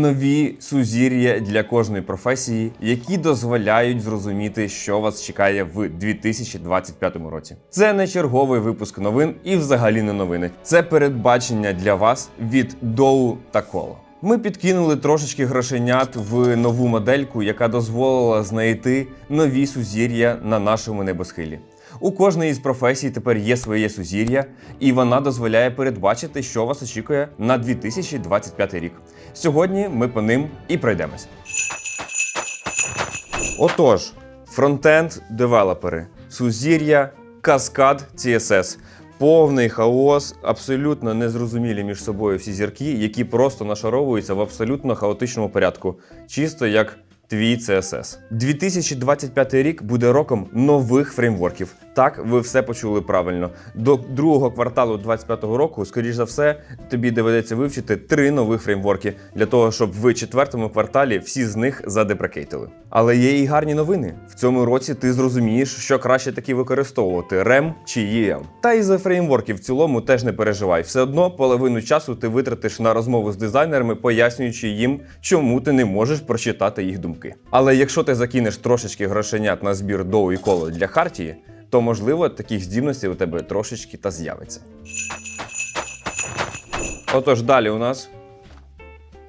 нові сузір'я для кожної професії, які дозволяють зрозуміти, що вас чекає в 2025 році. Це не черговий випуск новин і взагалі не новини. Це передбачення для вас від Доу та Коло. Ми підкинули трошечки грошенят в нову модельку, яка дозволила знайти нові сузір'я на нашому небосхилі. У кожної із професій тепер є своє сузір'я, і вона дозволяє передбачити, що вас очікує на 2025 рік. Сьогодні ми по ним і пройдемось. Отож, фронтенд девелопери, сузір'я, каскад CSS. Повний хаос, абсолютно незрозумілі між собою всі зірки, які просто нашаровуються в абсолютно хаотичному порядку, чисто як твій CSS. 2025 рік буде роком нових фреймворків. Так, ви все почули правильно. До другого кварталу 2025 року, скоріш за все, тобі доведеться вивчити три нових фреймворки для того, щоб в четвертому кварталі всі з них задепрекейтили. Але є і гарні новини. В цьому році ти зрозумієш, що краще таки використовувати REM чи EM. Та і за фреймворків в цілому теж не переживай. Все одно половину часу ти витратиш на розмову з дизайнерами, пояснюючи їм, чому ти не можеш прочитати їх думки. Але якщо ти закинеш трошечки грошенят на збір доу і коло для хартії, то можливо таких здібностей у тебе трошечки та з'явиться. Отож, далі у нас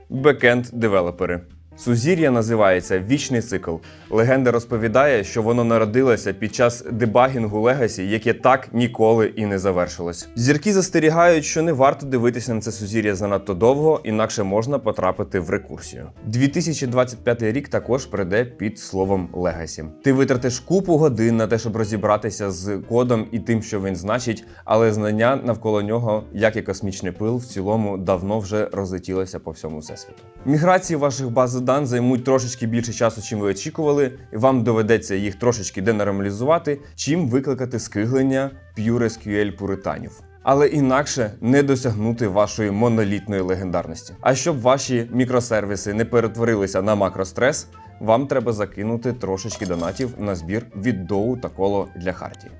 бекенд девелопери. Сузір'я називається Вічний цикл. Легенда розповідає, що воно народилося під час дебагінгу Легасі, яке так ніколи і не завершилось. Зірки застерігають, що не варто дивитися на це сузір'я занадто довго, інакше можна потрапити в рекурсію. 2025 рік також прийде під словом Легасі. Ти витратиш купу годин на те, щоб розібратися з кодом і тим, що він значить, але знання навколо нього, як і космічний пил, в цілому давно вже розлетілося по всьому всесвіту. Міграції ваших баз даних займуть трошечки більше часу, чим ви очікували, і вам доведеться їх трошечки денормалізувати, чим викликати скиглення PureSQL пуританів. Але інакше не досягнути вашої монолітної легендарності. А щоб ваші мікросервіси не перетворилися на макрострес, вам треба закинути трошечки донатів на збір від доу та коло для Хартії.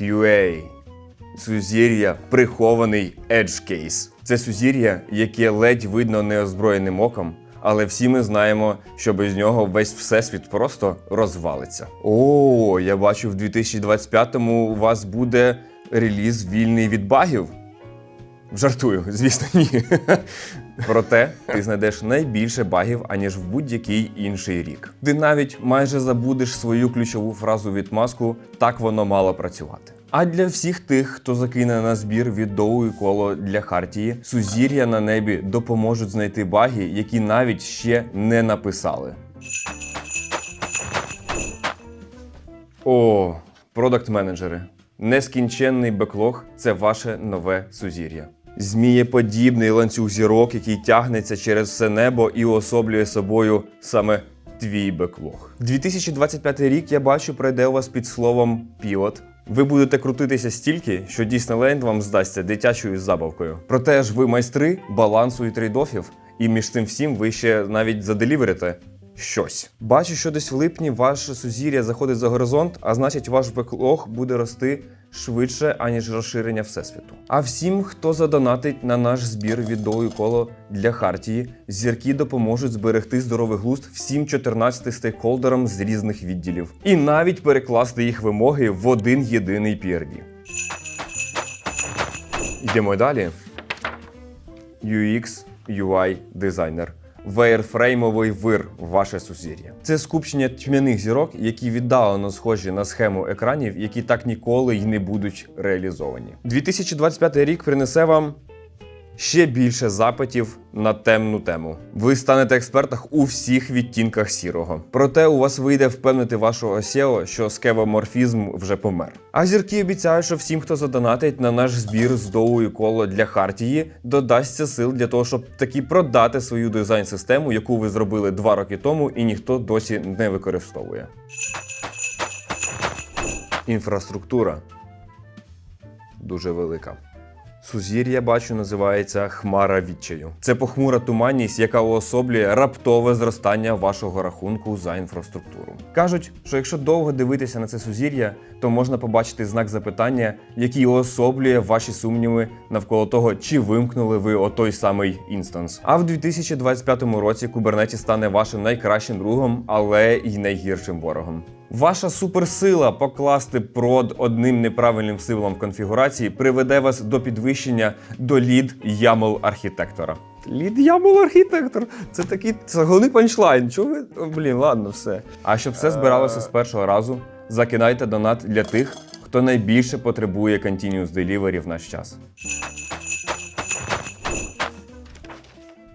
QA Сузір'я прихований Edge Case. Це сузір'я, яке ледь видно неозброєним оком, але всі ми знаємо, що без нього весь всесвіт просто розвалиться. О, я бачу, в 2025-му у вас буде реліз вільний від багів. Жартую, звісно, ні. Проте ти знайдеш найбільше багів, аніж в будь-який інший рік. Ти навіть майже забудеш свою ключову фразу від маску так воно мало працювати. А для всіх тих, хто закине на збір від і коло для хартії, сузір'я на небі допоможуть знайти баги, які навіть ще не написали. О, продакт-менеджери. Нескінченний беклог це ваше нове сузір'я. Змієподібний ланцюг зірок, який тягнеться через все небо і уособлює собою саме твій беклог. 2025 рік я бачу пройде у вас під словом півот. Ви будете крутитися стільки, що Діснейленд вам здасться дитячою забавкою. Проте ж ви майстри балансу і трейдофів, і між цим всім ви ще навіть заделіверите щось. Бачу, що десь в липні ваше сузір'я заходить за горизонт, а значить, ваш беклог буде рости швидше, аніж розширення всесвіту. А всім, хто задонатить на наш збір від коло для хартії, зірки допоможуть зберегти здоровий глузд всім 14 стейкхолдерам з різних відділів, і навіть перекласти їх вимоги в один єдиний PRD. Йдемо далі. UX UI дизайнер. Вейрфреймовий вир ваше сузір'я. Це скупчення тьмяних зірок, які віддалено схожі на схему екранів, які так ніколи й не будуть реалізовані. 2025 рік принесе вам ще більше запитів на темну тему. Ви станете експертом у всіх відтінках сірого. Проте у вас вийде впевнити вашого SEO, що скевоморфізм вже помер. А зірки обіцяють, що всім, хто задонатить на наш збір з і коло для хартії, додасться сил для того, щоб таки продати свою дизайн-систему, яку ви зробили два роки тому, і ніхто досі не використовує. Інфраструктура дуже велика. Сузір'я, бачу, називається Хмара відчаю. Це похмура туманність, яка уособлює раптове зростання вашого рахунку за інфраструктуру. Кажуть, що якщо довго дивитися на це сузір'я, то можна побачити знак запитання, який уособлює ваші сумніви навколо того, чи вимкнули ви отой самий інстанс. А в 2025 році Kubernetes стане вашим найкращим другом, але й найгіршим ворогом. Ваша суперсила покласти прод одним неправильним символом конфігурації приведе вас до підвищення до лід YAML архітектора. Лід YAML архітектор. Це такий це головний панчлайн. Чого ви? О, блін, ладно, все. А щоб все збиралося з першого разу, закидайте донат для тих, хто найбільше потребує Continuous Delivery в наш час.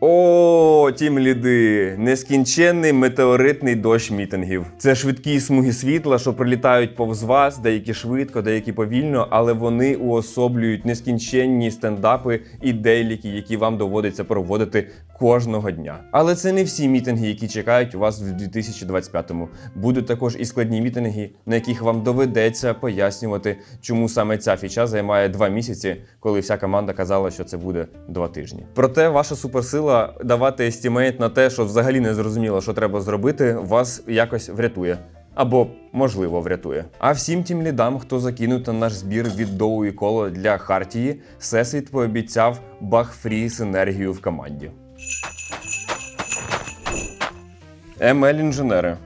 О, тім ліди! Нескінченний метеоритний дощ мітингів. Це швидкі смуги світла, що прилітають повз вас, деякі швидко, деякі повільно, але вони уособлюють нескінченні стендапи і деліки, які вам доводиться проводити кожного дня. Але це не всі мітинги, які чекають вас в 2025-му. Будуть також і складні мітинги, на яких вам доведеться пояснювати, чому саме ця фіча займає два місяці, коли вся команда казала, що це буде два тижні. Проте ваша суперсила давати естімейт на те, що взагалі не зрозуміло, що треба зробити, вас якось врятує. Або, можливо, врятує. А всім тим лідам, хто закинув на наш збір від Доу і коло для Хартії, Всесвіт пообіцяв баг-фрі синергію в команді. ML-інженери.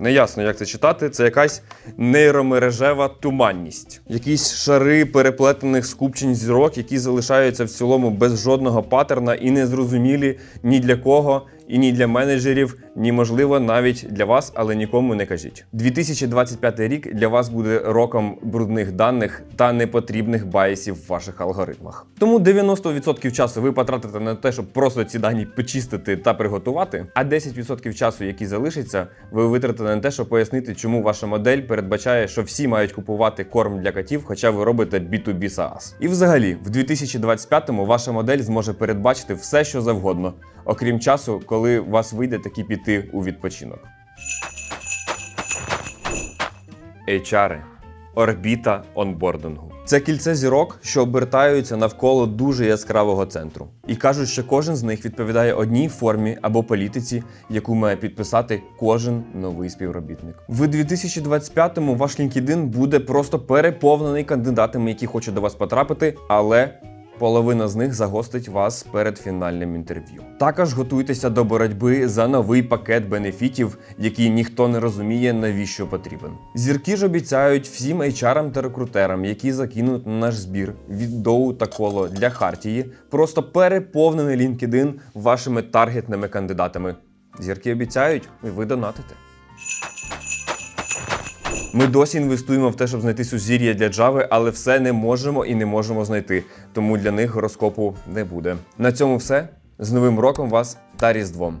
Неясно, як це читати. Це якась нейромережева туманність. Якісь шари переплетених скупчень зірок, які залишаються в цілому без жодного паттерна і незрозумілі ні для кого, і ні для менеджерів, ні, можливо, навіть для вас, але нікому не кажіть. 2025 рік для вас буде роком брудних даних та непотрібних байсів в ваших алгоритмах. Тому 90% часу ви потратите на те, щоб просто ці дані почистити та приготувати, а 10% часу, який залишиться, ви витратите на те, щоб пояснити, чому ваша модель передбачає, що всі мають купувати корм для котів, хоча ви робите B2B SaaS. І взагалі, в 2025-му ваша модель зможе передбачити все, що завгодно, окрім часу, коли у вас вийде таки піти у відпочинок. HR. Орбіта онбордингу. Це кільце зірок, що обертаються навколо дуже яскравого центру. І кажуть, що кожен з них відповідає одній формі або політиці, яку має підписати кожен новий співробітник. В 2025-му ваш LinkedIn буде просто переповнений кандидатами, які хочуть до вас потрапити, але Половина з них загостить вас перед фінальним інтерв'ю. Також готуйтеся до боротьби за новий пакет бенефітів, який ніхто не розуміє, навіщо потрібен. Зірки ж обіцяють всім HR та рекрутерам, які закинуть на наш збір від доу та коло для Хартії, просто переповнений LinkedIn вашими таргетними кандидатами. Зірки обіцяють, і ви донатите. Ми досі інвестуємо в те, щоб знайти сузір'я для Java, але все не можемо і не можемо знайти. Тому для них гороскопу не буде. На цьому все. З Новим роком вас та Різдвом!